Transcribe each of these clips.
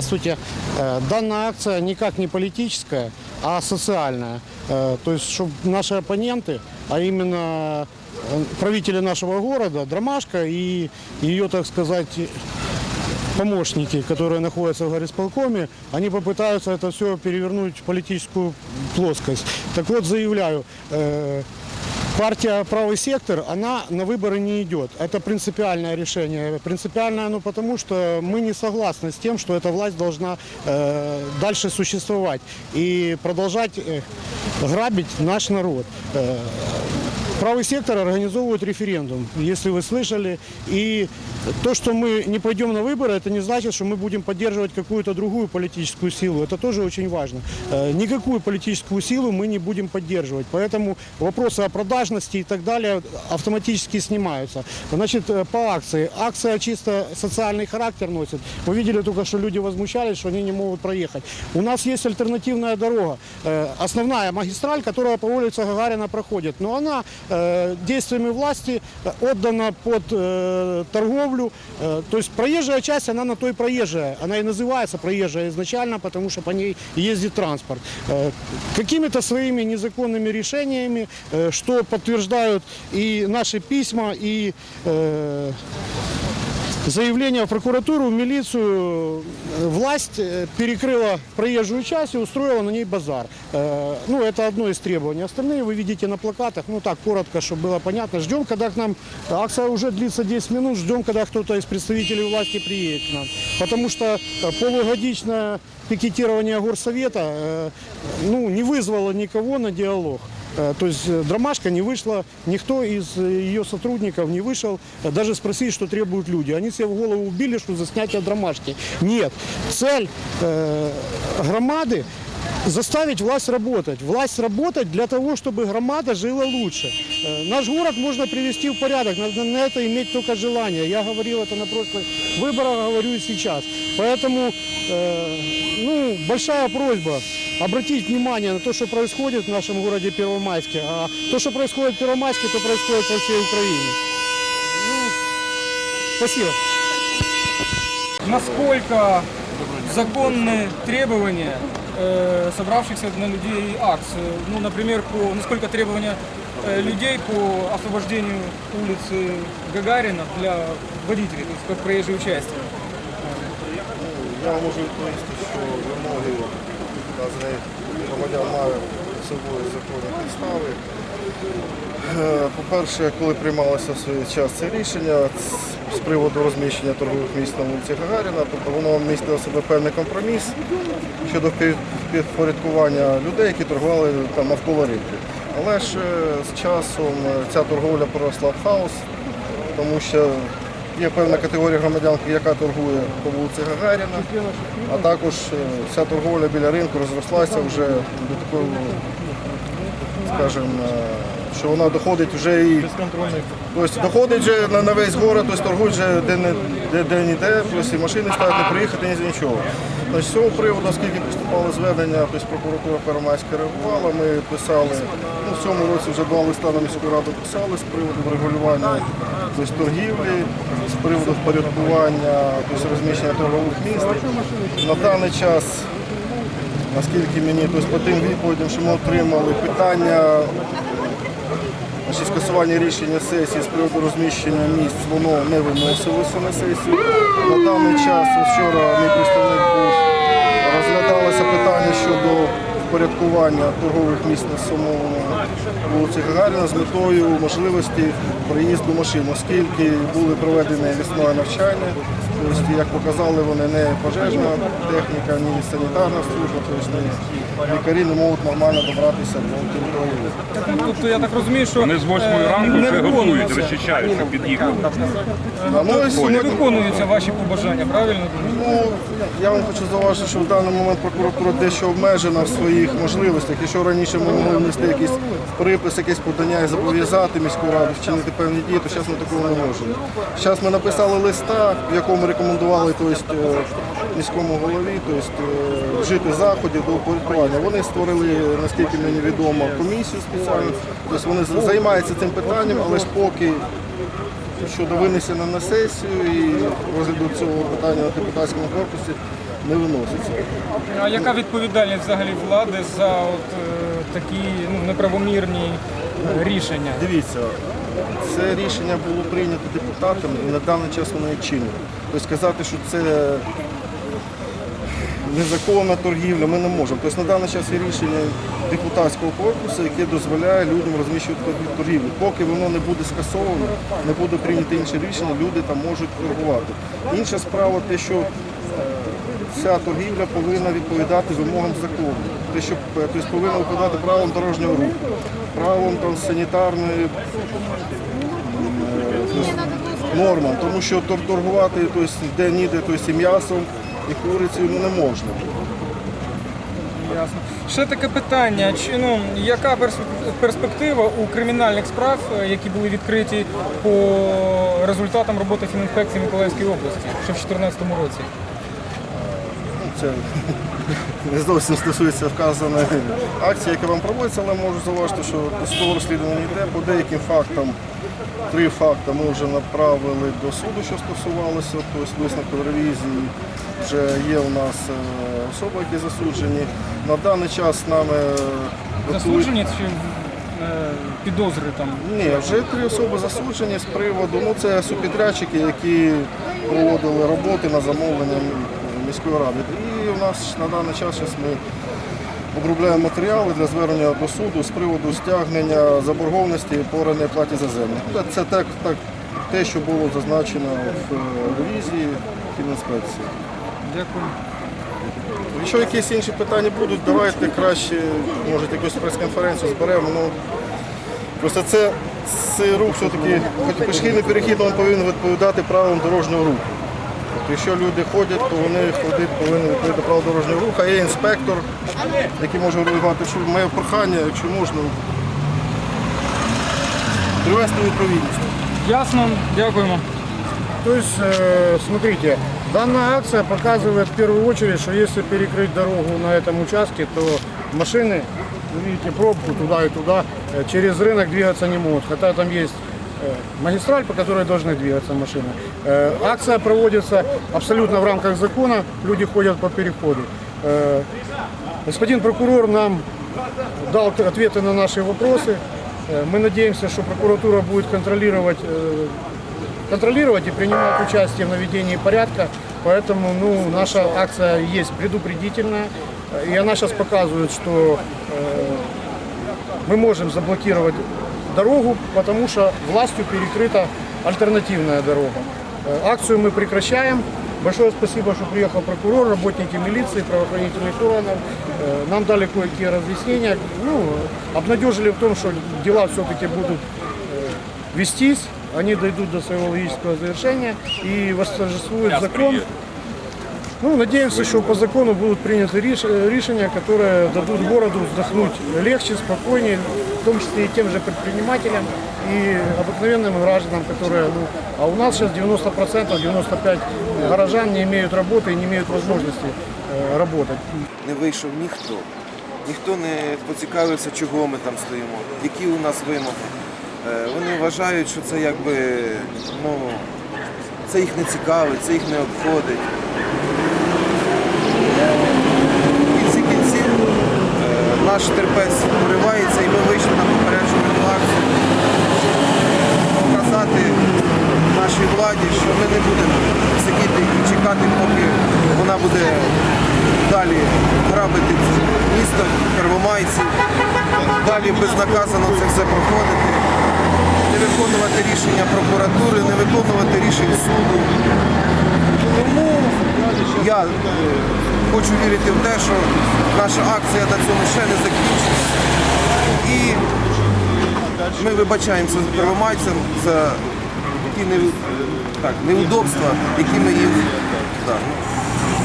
Здравствуйте. Э, Данная акция никак не политическая, а социальная. Э, То есть, чтобы наши оппоненты, а именно э, правители нашего города, Дромашка и ее, так сказать, помощники, которые находятся в горисполкоме, они попытаются это все перевернуть в политическую плоскость. Так вот, заявляю, э, партия «Правый сектор», она на выборы не идет. Это принципиальное решение. Принципиальное оно потому, что мы не согласны с тем, что эта власть должна э, дальше существовать и продолжать э, грабить наш народ. Э, Правый сектор организовывает референдум, если вы слышали. И то, что мы не пойдем на выборы, это не значит, что мы будем поддерживать какую-то другую политическую силу. Это тоже очень важно. Э, Никакую политическую силу мы не будем поддерживать. Поэтому вопросы о продажности и так далее автоматически снимаются. Значит, э, по акции. Акция чисто социальный характер носит. Вы видели только, что люди возмущались, что они не могут проехать. У нас есть альтернативная дорога. Э, Основная магистраль, которая по улице Гагарина проходит. Но она э, действиями власти э, отдана под э, торговлю. Э, То есть проезжая часть, она на то и проезжая. Она и называется проезжая изначально, потому что по ней ездит транспорт. Э, Какими-то своими незаконными решениями, э, что подтверждают и наши письма, и э, заявление в прокуратуру, в милицию, э, власть э, перекрыла проезжую часть и устроила на ней базар. Э, Ну, это одно из требований. Остальные вы видите на плакатах, ну так, коротко, чтобы было понятно. Ждем, когда к нам, акция уже длится 10 минут, ждем, когда кто-то из представителей власти приедет к нам. Потому что э, полугодичное пикетирование горсовета э, ну, не вызвало никого на диалог. Э, То есть э, Дромашка не вышла, никто из э, ее сотрудников не вышел э, даже спросить, что требуют люди. Они себе в голову убили, что за снятие Дромашки. Нет. Цель э, громады заставить власть работать. Власть работать для того, чтобы громада жила лучше. Э, Наш город можно привести в порядок, надо на это иметь только желание. Я говорил это на прошлых выборах, говорю и сейчас. Поэтому э, ну, большая просьба обратить внимание на то, что происходит в нашем городе Первомайске. А то, что происходит в Первомайске, то происходит по всей Украине. Ну, спасибо. насколько законны требования э, собравшихся на людей акцию. Ну, например, по, насколько требования э, людей по освобождению улицы Гагарина для водителей, то есть как проезжей части. Я можу відповісти, що вимоги вказаних громадян мають під собою законні підстави. Е, По-перше, коли приймалося в свій час це рішення з- з приводу розміщення торгових місць на вулиці Гагаріна, тобто воно містило себе певний компроміс щодо підпорядкування людей, які торгували там навколо ринку. Але ж е, з часом е, ця торговля поросла в хаос, тому що є певна категорія громадян, яка торгує по вулиці Гагаріна, а також е, вся торговля біля ринку розрослася вже до такого, скажімо, е, що вона доходить вже і тобто доходить вже на, на весь город, тобто торгують вже де не де, де ніде, тобто і машини ставити, не приїхати ні нічого. Значить, з цього приводу, оскільки поступали звернення, тобто прокуратура Первомайська реагувала, ми писали, ну, в цьому році вже два листа на міську раду писали з приводу врегулювання тобто, торгівлі, з приводу впорядкування, тобто, розміщення торгових міст. На даний час наскільки мені тобто, по тим відповідям, що ми отримали, питання значить, скасування рішення сесії з приводу розміщення місць, воно не виносилося на сесію. На даний час, вчора мій представник був, розглядалося питання щодо впорядкування торгових місць на самому вулиці Гагаріна з метою можливості проїзду машин, оскільки були проведені веснове навчання. Тобто, як показали, вони не пожежна техніка, ні санітарна служба, тобто лікарі не можуть нормально добратися до території. Тобто я так розумію, що Вони з 8 е, ранку не вже готують, виконуються, розчищають, щоб під'їхали. А, ну, ось, не виконуються ваші побажання, правильно? Ну, я вам хочу зауважити, що в даний момент прокуратура дещо обмежена в своїх можливостях. Якщо раніше ми могли внести якийсь припис, якесь подання і зобов'язати міську раду вчинити певні дії, то зараз ми такого не можемо. Зараз ми написали листа, в якому рекомендували тобто, е, міському голові тобто, е, вжити заходів до упорядкування. Вони створили, наскільки мені відомо, комісію спеціальну. Тобто вони займаються цим питанням, але ж поки щодо винесення на сесію і розгляду цього питання на депутатському корпусі. не виноситься. А яка відповідальність взагалі влади за от, е, такі ну, неправомірні рішення? Дивіться, це рішення було прийнято депутатами і на даний час воно є чинне. Тобто сказати, що це незаконна торгівля, ми не можемо. Тобто на даний час є рішення депутатського корпусу, яке дозволяє людям розміщувати торгівлю. Поки воно не буде скасовано, не буде прийнято інше рішення, люди там можуть торгувати. Інша справа те, що е, ця торгівля повинна відповідати вимогам закону. Те, що е, тобто, повинна відповідати правилам дорожнього руху, правилам там, санітарної нормам, тому що торгувати тобто, де-ніде тобто, і м'ясом, і курицею ну, не можна. Ясно. Ще таке питання. Чи ну яка перспектива у кримінальних справ, е, які були відкриті по результатам роботи фінінспекції Миколаївської області ще в 2014 році? Ну, Це не зовсім стосується вказаної акції, яка вам проводиться, але можу зауважити, що досудове розслідування йде по деяким фактам. Три факти ми вже направили до суду, що стосувалося, тобто висновку ревізії. Вже є у нас е, особи, які засуджені. На даний час нами готують- Засуджені чи е, підозри там? Ні, вже три особи засуджені з приводу. Ну це субпідрядчики, які проводили роботи на замовлення міської ради. І у нас на даний час ми обробляємо матеріали для звернення до суду з приводу стягнення заборгованості по платі за землю. Це- Це так, так, те, що було зазначено в е, ревізії фінінспекції. Дякую. Якщо якісь інші питання будуть, давайте краще, може, якусь прес-конференцію зберемо. Ну, просто це цей рух все-таки, хоч пішохідний перехід, він повинен відповідати правилам дорожнього руху. Тобто, якщо люди ходять, то вони ходять, повинні відповідати правилам дорожнього руху, а є інспектор, який може реагувати. Що моє прохання, якщо можна, привести у відповідність. Ясно, дякуємо. То есть, э, смотрите, данная акция показывает в первую очередь, что если перекрыть дорогу на этом участке, то машины, вы видите пробку туда и туда, э, через рынок двигаться не могут. Хотя там есть э, Магистраль, по которой должны двигаться машины. Э, Акция проводится абсолютно в рамках закона, люди ходят по переходу. Э, Господин прокурор нам дал ответы на наши вопросы. Э, Мы надеемся, что прокуратура будет контролировать э, контролировать и принимать участие в наведении порядка. Поэтому ну, наша акция есть предупредительная. И она сейчас показывает, что э, мы можем заблокировать дорогу, потому что властью перекрыта альтернативная дорога. Э, Акцию мы прекращаем. Большое спасибо, что приехал прокурор, работники милиции, правоохранительных органов. Э, Нам дали кое-какие разъяснения. Ну, обнадежили в том, что дела все-таки будут э, вестись, они дойдут до своего логического завершения и восторжествует закон. Ну, надеемся, что по закону будут приняты реш- решения, которые дадут городу вздохнуть легче, спокойнее, в том числе и тем же предпринимателям и обыкновенным гражданам, которые, ну, а у нас сейчас 90%, 95% горожан не имеют работы и не имеют возможности э, работать. не вийшов ніхто. Ніхто не поцікавився, чого ми там стоїмо, які у нас вимоги. Е, Вони вважають, що це якби ну, це їх не цікавить, це їх не обходить. В кінці кінців е, наш терпець уривається Безнаказано це все проходити, не виконувати рішення прокуратури, не виконувати рішень суду. Тому я хочу вірити в те, що наша акція на цьому ще не закінчиться. І ми вибачаємося з первомайцям за ті неудобства, які ми їм,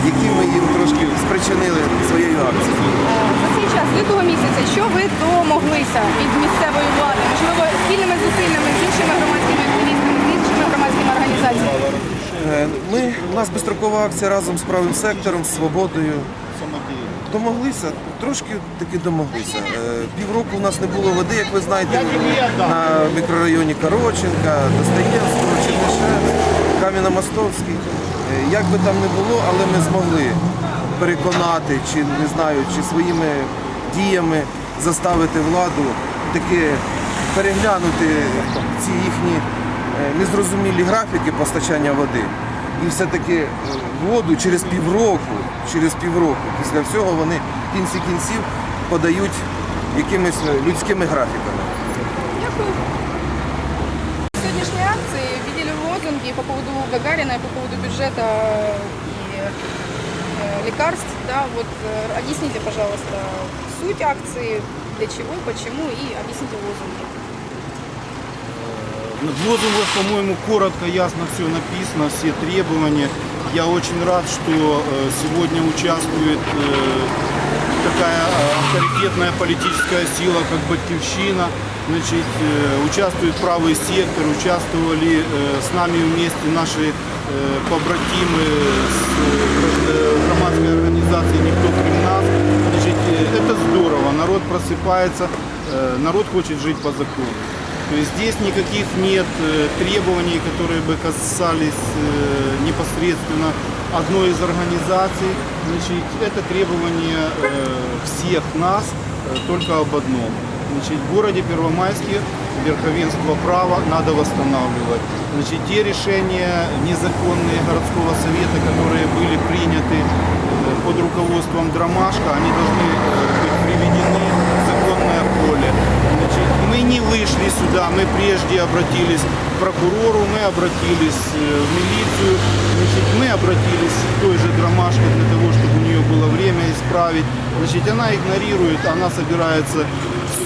які ми їм трошки спричинили своєю акцією. Час лютого місяця, що ви домоглися від місцевої влади? Можливо, спільними зусиллями з іншими громадськими активістами, з іншими громадськими організаціями? Е, Ми, у нас безстрокова акція разом з правим сектором, з свободою. Домоглися, трошки таки домоглися. Е, Півроку у нас не було води, як ви знаєте, на мікрорайоні Короченка, Достоєвського, Чернишев, Кам'яно-Мостовський. Е, Як би там не було, але ми змогли переконати, чи не знаю, чи своїми діями заставити владу таки переглянути ці їхні е, незрозумілі графіки постачання води. І все-таки е, воду через півроку, через півроку після всього вони в кінці кінців подають якимись е, людськими графіками. Дякую. В сегодняшней акции видели лозунги по поводу Гагарина по поводу бюджета и э, лекарств. Да, вот э, объясните, пожалуйста, суть акции, для чего, почему и объясните лозунги. В лозунгах, по-моему, коротко, ясно все написано, все требования. Я очень рад, что э, сегодня участвует э, такая э, авторитетная политическая сила, как Батьковщина. Значит, э, участвует правый сектор, участвовали э, с нами вместе наши э, побратимы с э, громадской организации «Никто крім нас». Значит, э, это здорово, народ просыпается, э, народ хочет жить по закону. То есть здесь никаких нет э, требований, которые бы касались э, непосредственно одной из организаций. Значит, это требование э, всех нас э, только об одном. Значит, в городе Первомайске верховенство права надо восстанавливать. Значит, те решения незаконные городского совета, которые были приняты э, под руководством Дромашка, они должны э, быть приведены в законное поле. Значит, мы не вышли сюда, мы прежде обратились к прокурору, мы обратились э, в милицию, значит, мы обратились к той же Дромашке для того, чтобы у нее было время исправить. Значит, она игнорирует, она собирается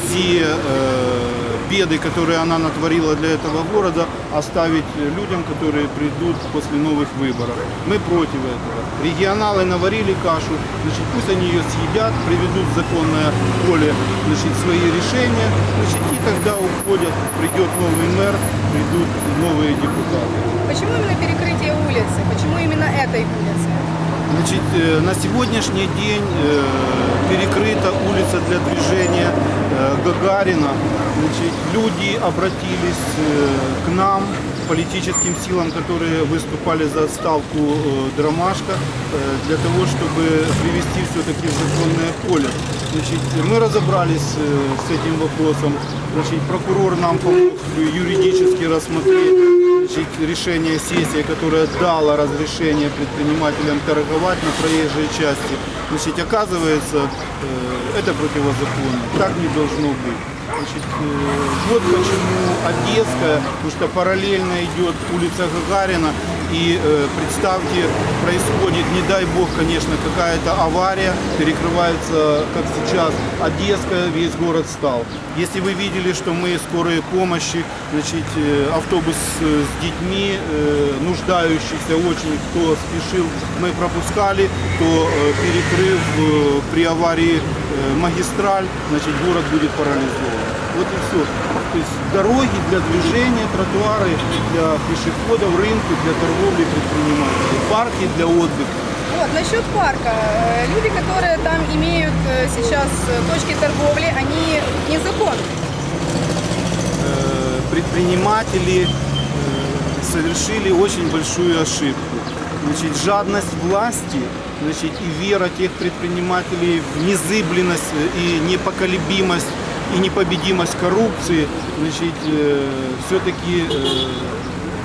все э, беды, которые она натворила для этого города, оставить людям, которые придут после новых выборов. Мы против этого. Регионалы наварили кашу, значит, пусть они ее съедят, приведут в законное поле значит, свои решения, значит, и тогда уходят, придет новый мэр, придут новые депутаты. Почему именно перекрытие улицы? Почему именно этой улицы? Значит, э, на сегодняшний день э, перекрыта улица для движения э, Гагарина. Значит, люди обратились э, к нам, политическим силам, которые выступали за отставку э, Дромашка, э, для того, чтобы привести все-таки в законное поле. Значит, мы разобрались э, с этим вопросом. Значит, прокурор нам помог юридически рассмотреть значит, решение сессии, которое дало разрешение предпринимателям торговать на проезжей части. Значит, оказывается, э, это противозаконно. Так не должно быть. Значит, э, вот почему Одесская, потому что параллельно идет улица Гагарина, и э, представьте, происходит, не дай бог, конечно, какая-то авария, перекрывается, как сейчас, Одесская, весь город стал. Если вы видели, что мы скорые помощи, значит, э, автобус э, с детьми, э, нуждающихся очень, кто спешил, мы пропускали, то э, перекрыв э, при аварии э, магистраль, значит, город будет парализован. Вот и все. То есть дороги для движения, тротуары для пешеходов, рынки для торговли предпринимателей, парки для отдыха. Вот, насчет парка. Э, Люди, которые там имеют э, сейчас э, точки торговли, они незаконны. Предприниматели совершили очень большую ошибку. Значит, жадность власти значит, и вера тех предпринимателей в незыблемость и непоколебимость и непобедимость коррупции значит, все-таки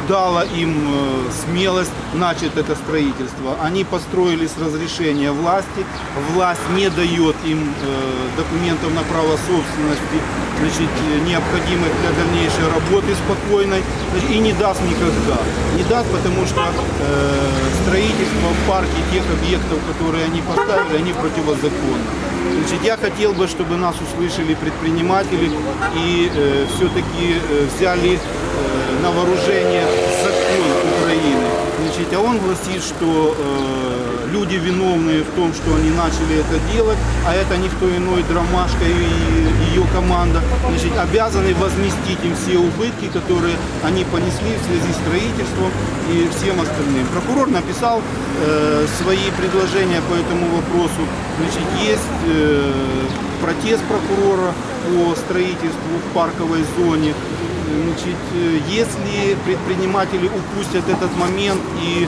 дала им э, смелость начать это строительство. Они построили с разрешения власти. Власть не дает им э, документов на право собственности, значит, э, необходимых для дальнейшей работы спокойной, значит, и не даст никогда. Не даст, потому что э, строительство в парке тех объектов, которые они поставили, они противозаконны. Значит, я хотел бы, чтобы нас услышали предприниматели и э, все-таки э, взяли э, на вооружение закон Украины. Значит, а он гласит, что э, люди виновные в том, что они начали это делать, а это никто иной, Дромашка и ее команда, значит, обязаны возместить им все убытки, которые они понесли в связи с строительством и всем остальным. Прокурор написал э, свои предложения по этому вопросу. Значит, есть э, протест прокурора по строительству в парковой зоне. Значит, э, если предприниматели упустят этот момент и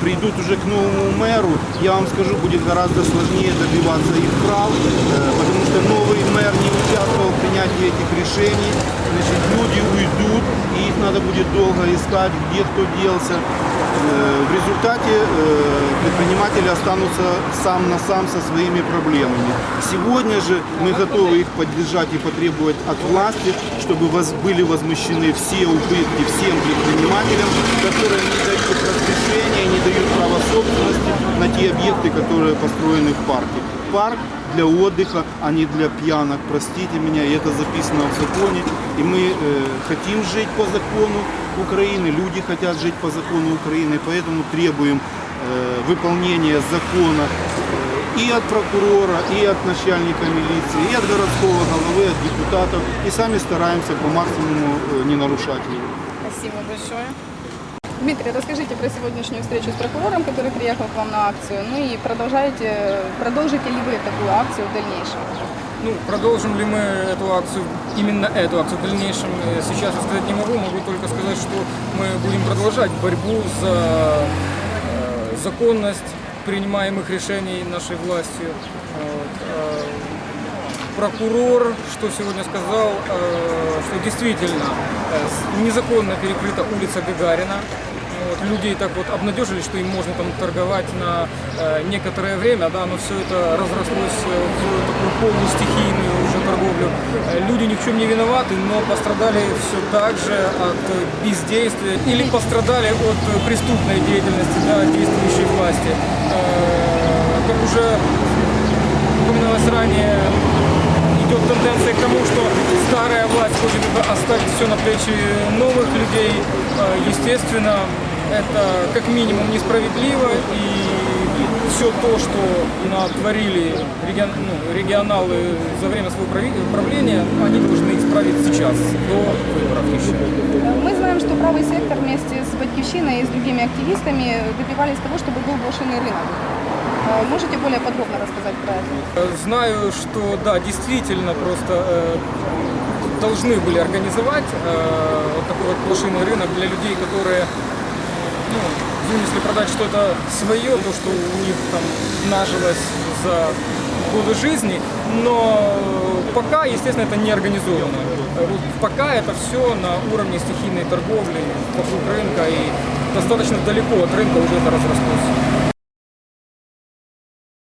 придут уже к новому мэру, я вам скажу, будет гораздо сложнее добиваться их прав, э, потому что новый мэр не участвовал в принятии этих решений. Значит, люди уйдут, и их надо будет долго искать, где кто делся. Э, В результате э, предприниматели останутся сам на сам со своими проблемами. Сегодня же мы готовы их поддержать и потребовать от власти, чтобы были возмещены все убытки всем предпринимателям, которые не дают разрешения, не дают права собственности на те объекты, которые построены в парке. Парк для отдыха, а не для пьянок, простите меня, и это записано в законе. И мы э, хотим жить по закону Украины, люди хотят жить по закону Украины, поэтому требуем выполнения закона э, и от прокурора, и от начальника милиции, и от городского головы, от депутатов, и сами стараемся по максимуму э, не нарушать его. Спасибо большое. Дмитрий, расскажите про сегодняшнюю встречу с прокурором, который приехал к вам на акцию. Ну и продолжаете, продолжите ли вы такую акцию в дальнейшем? Ну, продолжим ли мы эту акцию, именно эту акцию в дальнейшем, э, сейчас я сказать не могу. Могу только сказать, что мы будем продолжать борьбу за э, законность принимаемых решений нашей властью. Вот. Э, Прокурор, что сегодня сказал, э, что действительно э, с- незаконно перекрыта улица Гагарина. Вот, людей так вот обнадежили, что им можно там торговать на э, некоторое время, да, но все это разрослось э, в такую полустихийную Уже торговлю. Э, люди ни в чем не виноваты, но пострадали все так же от э, бездействия или пострадали от э, преступной деятельности да, действующей власти. Как уже упоминалось ранее, идет тенденция к тому, что старая власть хочет оставить все на плечи новых людей. Естественно, это как минимум несправедливо и все то, что натворили регион- ну, регионалы за время своего правления, они должны исправить сейчас, до выборов еще. Мы знаем, что правый сектор вместе с Батьковщиной и с другими активистами добивались того, чтобы был блошиный рынок. Э, Можете более подробно рассказать про это? Э, Знаю, что да, действительно просто э, должны были организовать э, вот такой вот блошиный рынок для людей, которые ну, вынесли продать что-то свое, то, что у них там нажилось за годы жизни, но пока, естественно, это не организовано. Э, вот Пока это все на уровне стихийной торговли вокруг рынка и достаточно далеко от рынка уже это разрослось.